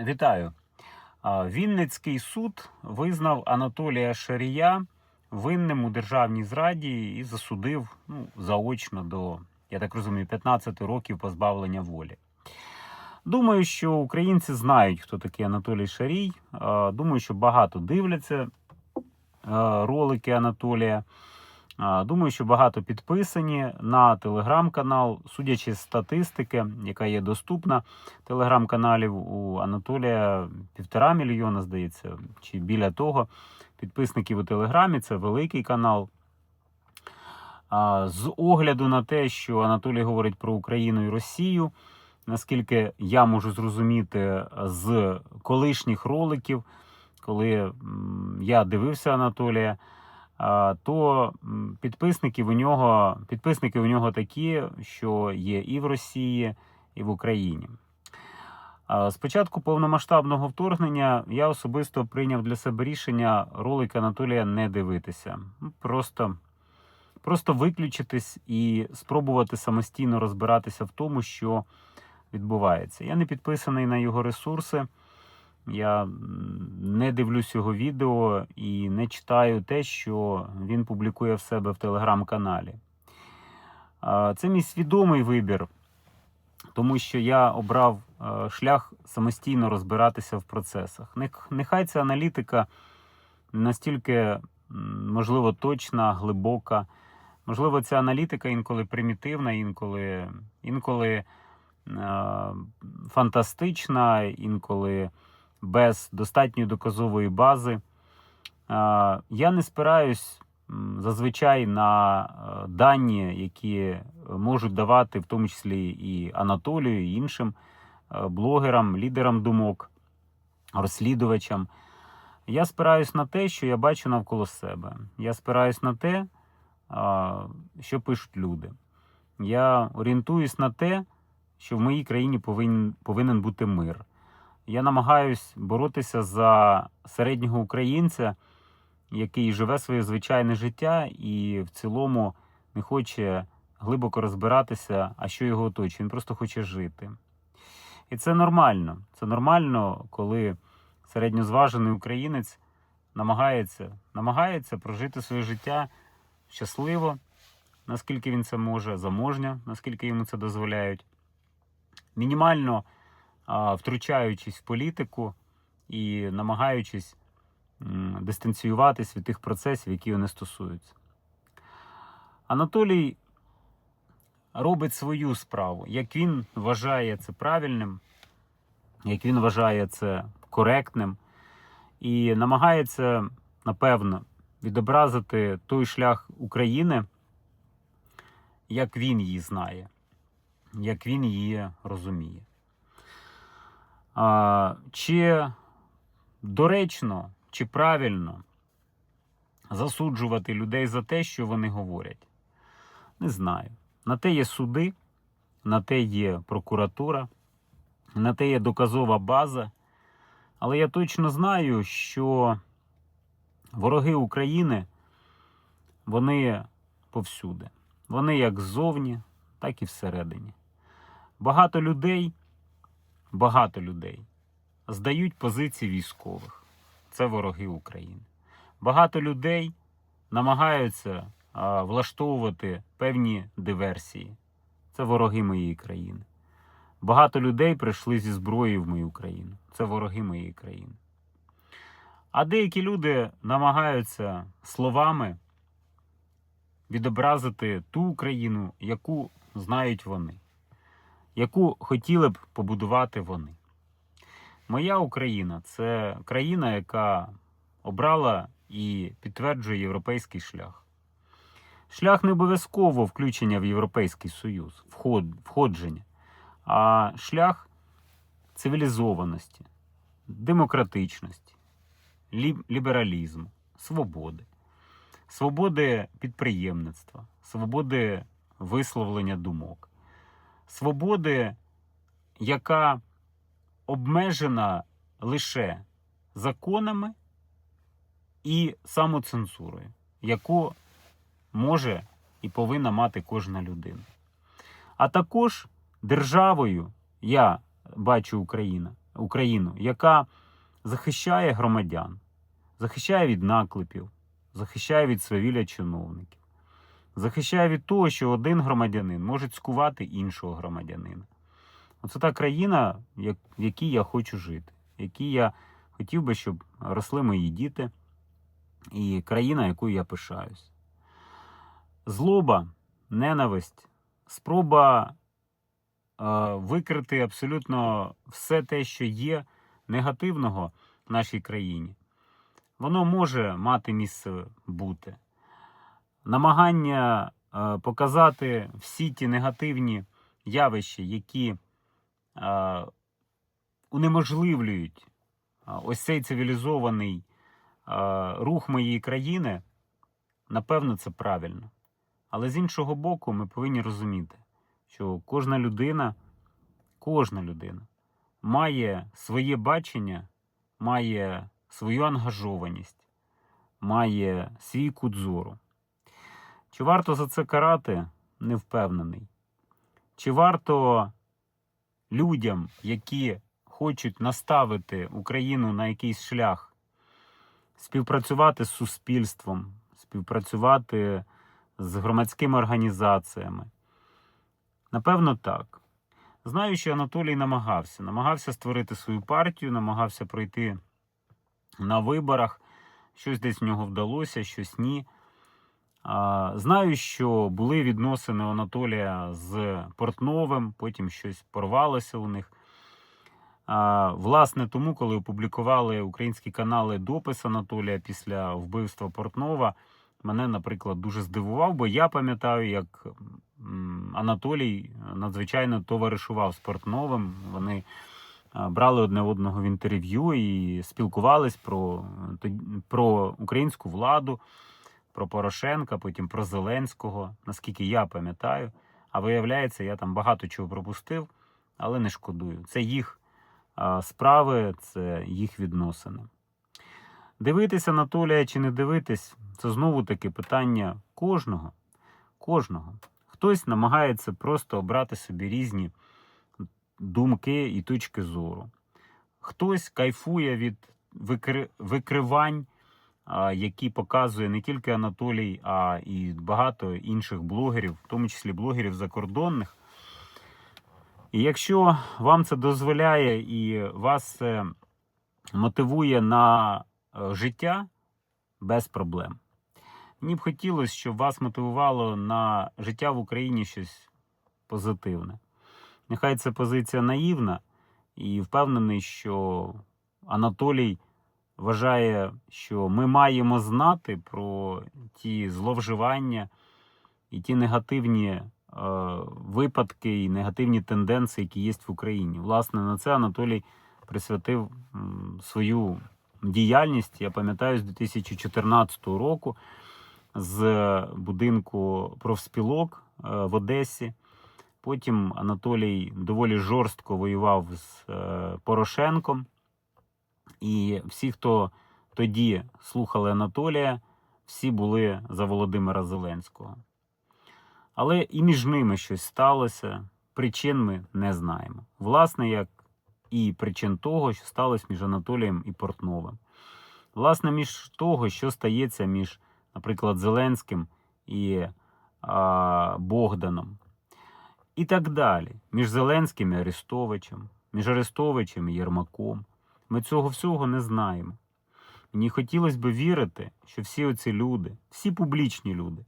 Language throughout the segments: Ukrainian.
Вітаю. Вінницький суд визнав Анатолія Шарія винним у державній зраді і засудив ну, заочно до, я так розумію, 15 років позбавлення волі. Думаю, що українці знають, хто такий Анатолій Шарій. Думаю, що багато дивляться ролики Анатолія. Думаю, що багато підписані на телеграм-канал, судячи з статистики, яка є доступна телеграм-каналів у Анатолія півтора мільйона, здається, чи біля того. Підписників у Телеграмі це великий канал. З огляду на те, що Анатолій говорить про Україну і Росію, наскільки я можу зрозуміти з колишніх роликів, коли я дивився Анатолія, то м, підписників у нього, підписники у нього такі, що є і в Росії, і в Україні. А, З початку повномасштабного вторгнення я особисто прийняв для себе рішення ролик Анатолія не дивитися. Ну, Просто, просто виключитись і спробувати самостійно розбиратися в тому, що відбувається. Я не підписаний на його ресурси. Я не дивлюсь його відео і не читаю те, що він публікує в себе в телеграм-каналі. Це мій свідомий вибір, тому що я обрав е, шлях самостійно розбиратися в процесах. Нехай ця аналітика настільки, можливо, точна, глибока. Можливо, ця аналітика інколи примітивна, інколи, інколи е, фантастична, інколи без достатньої доказової бази. Е, Я не спираюсь зазвичай на е, дані, які можуть давати в тому числі і Анатолію, і іншим е, блогерам, лідерам думок, розслідувачам. Я спираюсь на те, що я бачу навколо себе. Я спираюсь на те, що пишуть люди. Я орієнтуюсь на те, що в моїй країні повинен, повинен бути мир. Я намагаюсь боротися за середнього українця, який живе своє звичайне життя і в цілому не хоче глибоко розбиратися, а що його оточує. Він просто хоче жити. І це нормально. Це нормально, коли середньозважений українець намагається, намагається прожити своє життя щасливо, наскільки він це може, заможня, наскільки йому це дозволяють, мінімально втручаючись в політику і намагаючись дистанціюватись від тих процесів, які не стосуються. Анатолій робить свою справу, як він вважає це правильним, як він вважає це коректним, і намагається, напевно, відобразити той шлях України, як він її знає, як він її розуміє. Чи доречно, чи правильно засуджувати людей за те, що вони говорять? Не знаю. На те є суди, на те є прокуратура, на те є доказова база. Але я точно знаю, що вороги України, вони повсюди. Вони як ззовні, так і всередині. Багато людей, багато людей здають позиції військових. Це вороги України. Багато людей намагаються а, влаштовувати певні диверсії. Це вороги моєї країни. Багато людей прийшли зі зброєю в мою країну. Це вороги моєї країни. А деякі люди намагаються словами відобразити ту Україну, яку знають вони, яку хотіли б побудувати вони. Моя Україна це країна, яка обрала і підтверджує європейський шлях. Шлях не обов'язково включення в Європейський Союз, вход, входження, а шлях цивілізованості, демократичності, лі- лібералізму, свободи, свободи підприємництва, свободи висловлення думок, свободи, яка обмежена лише законами і самоцензурою, яку може і повинна мати кожна людина. А також державою, я бачу Україна, Україну, яка захищає громадян, захищає від наклепів, захищає від свавілля чиновників, захищає від того, що один громадянин може цькувати іншого громадянина. Оце та країна, в якій я хочу жити, в якій я хотів би, щоб росли мої діти, і країна, якою я пишаюсь. Злоба, ненависть, спроба е, викрити абсолютно все те, що є негативного в нашій країні, воно може мати місце бути. Намагання е, показати всі ті негативні явища, які е, унеможливлюють е, ось цей цивілізований рух моєї країни, напевно, це правильно. Але з іншого боку, ми повинні розуміти, що кожна людина, кожна людина має своє бачення, має свою ангажованість, має свій кут зору. Чи варто за це карати, не впевнений. Чи варто людям, які хочуть наставити Україну на якийсь шлях, співпрацювати з суспільством, співпрацювати з громадськими організаціями? Напевно, так. Знаю, що Анатолій намагався. Намагався створити свою партію, намагався пройти на виборах. Щось десь в нього вдалося, щось ні. Знаю, що були відносини Анатолія з Портновим, потім щось порвалося у них. Власне, тому, коли опублікували українські канали допис Анатолія після вбивства Портнова, мене, наприклад, дуже здивував, бо я пам'ятаю, як Анатолій надзвичайно товаришував з Портновим. Вони брали одне одного в інтерв'ю і спілкувались про, про українську владу, про Порошенка, потім про Зеленського, наскільки я пам'ятаю. А виявляється, я там багато чого пропустив, але не шкодую. Це їх справи, це їх відносини. Дивитися Анатолія чи не дивитись, це знову таки питання кожного. Кожного. Хтось намагається просто обрати собі різні думки і точки зору. Хтось кайфує від викри... викривань, які показує не тільки Анатолій, а і багато інших блогерів, в тому числі блогерів закордонних. І якщо вам це дозволяє і вас мотивує на е, життя, без проблем. Мені б хотілося, щоб вас мотивувало на життя в Україні щось позитивне. Нехай це позиція наївна, і впевнений, що Анатолій вважає, що ми маємо знати про ті зловживання і ті негативні е, випадки і негативні тенденції, які є в Україні. Власне, на це Анатолій присвятив свою діяльність. Я пам'ятаю з 2014 року з будинку профспілок е, в Одесі. Потім Анатолій доволі жорстко воював з е, Порошенком. І всі, хто тоді слухали Анатолія, всі були за Володимира Зеленського. Але і між ними щось сталося. Причин ми не знаємо. Власне, як і причин того, що сталося між Анатолієм і Портновим. Власне, між того, що стається між, наприклад, Зеленським і а, Богданом. І так далі. Між Зеленським і Арестовичем, між Арестовичем і Єрмаком. Ми цього всього не знаємо. Мені хотілося б вірити, що всі оці люди, всі публічні люди,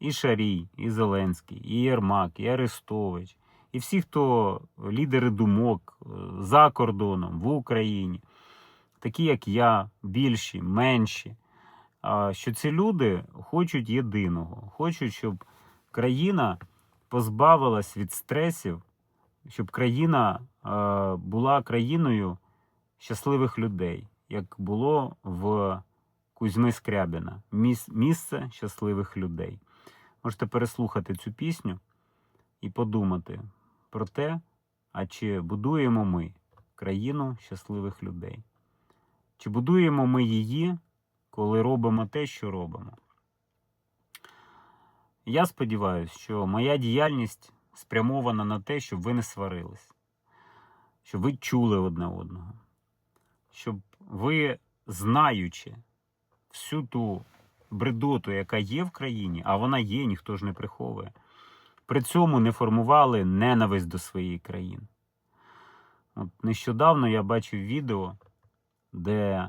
і Шарій, і Зеленський, і Єрмак, і Арестович, і всі, хто лідери думок е, за кордоном, в Україні, такі як я, більші, менші, що ці люди хочуть єдиного, хочуть, щоб країна позбавилась від стресів, щоб країна е, була країною щасливих людей, як було в Кузьми Скрябіна. Місце щасливих людей. Можете переслухати цю пісню і подумати про те, а чи будуємо ми країну щасливих людей? Чи будуємо ми її, коли робимо те, що робимо? Я сподіваюся, що моя діяльність спрямована на те, щоб ви не сварились. щоб ви чули одне одного, щоб ви, знаючи всю ту бредоту, яка є в країні, а вона є, ніхто ж не приховує, при цьому не формували ненависть до своєї країни. От нещодавно я бачив відео, де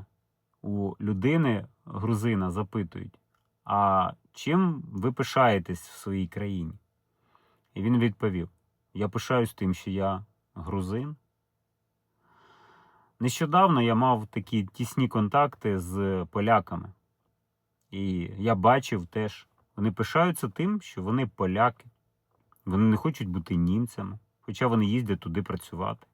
у людини грузина запитують, а чим ви пишаєтесь в своїй країні? І він відповів: Я пишаюсь тим, що я грузин. Нещодавно я мав такі тісні контакти з поляками. І я бачив теж, вони пишаються тим, що вони поляки. Вони не хочуть бути німцями, хоча вони їздять туди працювати.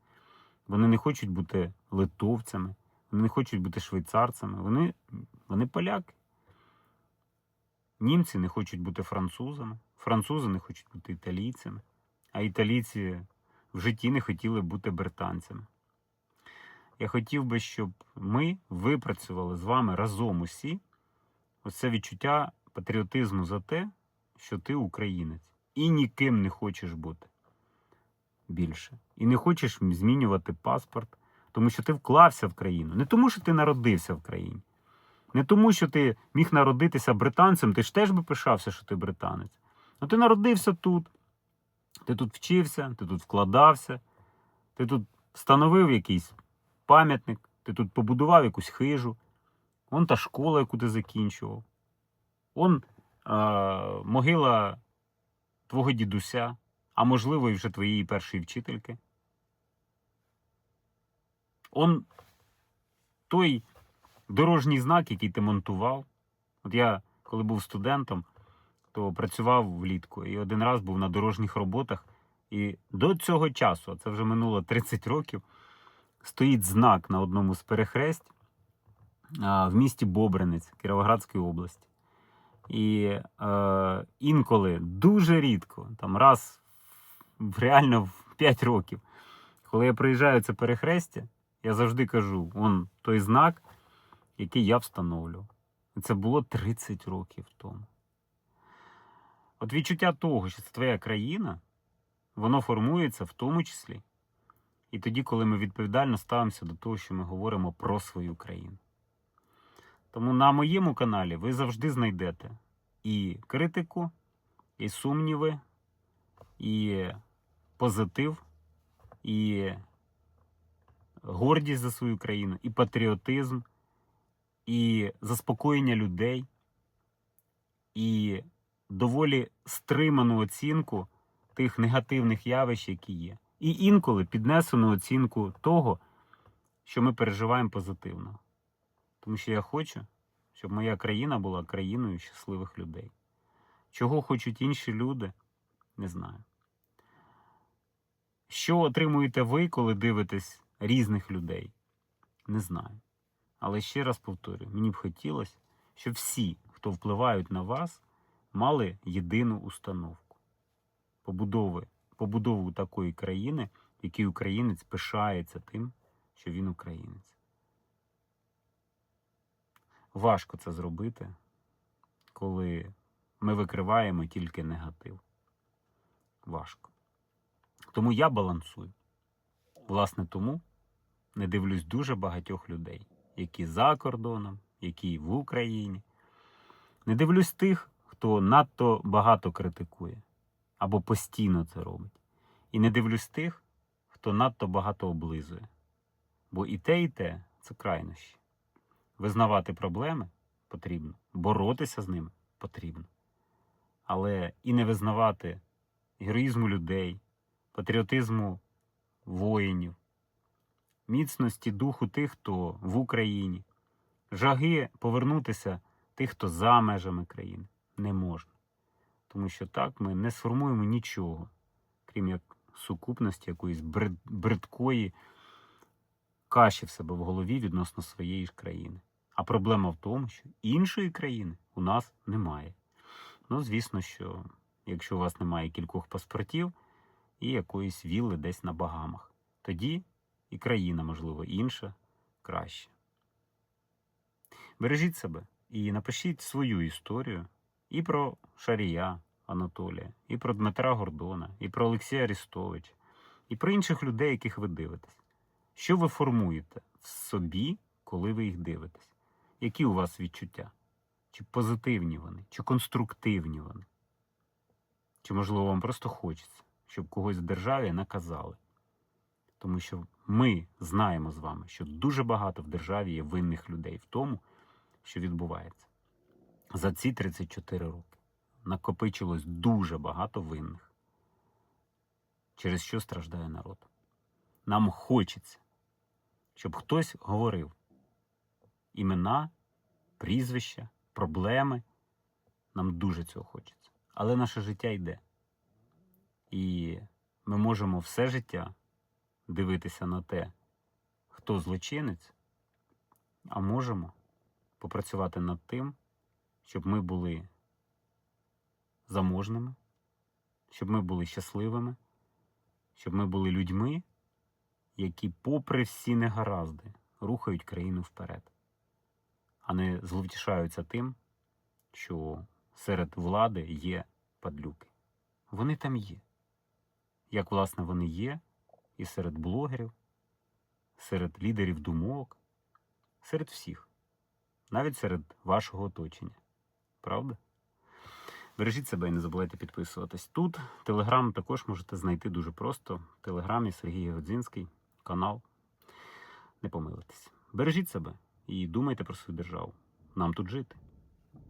Вони не хочуть бути литовцями, вони не хочуть бути швейцарцями. Вони, вони поляки. Німці не хочуть бути французами, французи не хочуть бути італійцями, а італійці в житті не хотіли бути британцями. Я хотів би, щоб ми випрацювали з вами разом усі оце відчуття патріотизму за те, що ти українець і ніким не хочеш бути більше. І не хочеш змінювати паспорт, тому що ти вклався в країну. Не тому, що ти народився в країні. Не тому, що ти міг народитися британцем, ти ж теж би пишався, що ти британець. Ну ти народився тут, ти тут вчився, ти тут вкладався, ти тут встановив якийсь пам'ятник, ти тут побудував якусь хижу, вон та школа, яку ти закінчував, он е, могила твого дідуся, а можливо, і вже твоєї першої вчительки. Он той дорожній знак, який ти монтував. От я, коли був студентом, то працював влітку і один раз був на дорожніх роботах. І до цього часу, а це вже минуло 30 років, стоїть знак на одному з перехресть в місті Бобринець Кіровоградської області. І е, інколи дуже рідко, там раз реально в 5 років, коли я приїжджаю це перехрестя, я завжди кажу: он той знак, який я встановлював. І це було 30 років тому. От відчуття того, що це твоя країна, воно формується в тому числі і тоді, коли ми відповідально ставимося до того, що ми говоримо про свою країну. Тому на моєму каналі ви завжди знайдете і критику, і сумніви, і позитив, і гордість за свою країну, і патріотизм, і заспокоєння людей, і доволі стриману оцінку тих негативних явищ, які є. І інколи піднесену оцінку того, що ми переживаємо позитивно. Тому що я хочу, щоб моя країна була країною щасливих людей. Чого хочуть інші люди, не знаю. Що отримуєте ви, коли дивитесь різних людей? Не знаю. Але ще раз повторюю, мені б хотілося, щоб всі, хто впливають на вас, мали єдину установку побудови, побудову такої країни, в якій українець пишається тим, що він українець. Важко це зробити, коли ми викриваємо тільки негатив. Важко. Тому я балансую. Власне, тому не дивлюсь дуже багатьох людей, які за кордоном, які в Україні. Не дивлюсь тих, хто надто багато критикує або постійно це робить. І не дивлюсь тих, хто надто багато облизує. Бо і те, і те це крайнощі. Визнавати проблеми потрібно, боротися з ними потрібно. Але і не визнавати героїзму людей, патріотизму воїнів, міцності духу тих, хто в Україні, жаги повернутися тих, хто за межами країни, не можна. Тому що так ми не сформуємо нічого, крім як сукупності якоїсь брид- бридкої каші в себе в голові відносно своєї ж країни. А проблема в тому, що іншої країни у нас немає. Ну, звісно, що якщо у вас немає кількох паспортів і якоїсь вілли десь на Багамах, тоді і країна, можливо, інша, краще. Бережіть себе і напишіть свою історію і про Шарія Анатолія, і про Дмитра Гордона, і про Олексія Арістовича, і про інших людей, яких ви дивитесь. Що ви формуєте в собі, коли ви їх дивитесь? Які у вас відчуття? Чи позитивні вони, чи конструктивні вони? Чи, можливо, вам просто хочеться, щоб когось в державі наказали? Тому що ми знаємо з вами, що дуже багато в державі є винних людей в тому, що відбувається. За ці 34 роки накопичилось дуже багато винних, через що страждає народ. Нам хочеться, щоб хтось говорив імена, прізвища, проблеми. Нам дуже цього хочеться. Але наше життя йде. І ми можемо все життя дивитися на те, хто злочинець, а можемо попрацювати над тим, щоб ми були заможними, щоб ми були щасливими, щоб ми були людьми, які, попри всі негаразди, рухають країну вперед, а не зловтішаються тим, що серед влади є падлюки. Вони там є. Як, власне, вони є і серед блогерів, серед лідерів думок, серед всіх, навіть серед вашого оточення. Правда? Бережіть себе і не забувайте підписуватись. Тут Телеграм також можете знайти дуже просто. В Телеграмі Сергій Годзінський, канал. Не помилитесь. Бережіть себе і думайте про свою державу. Нам тут жити.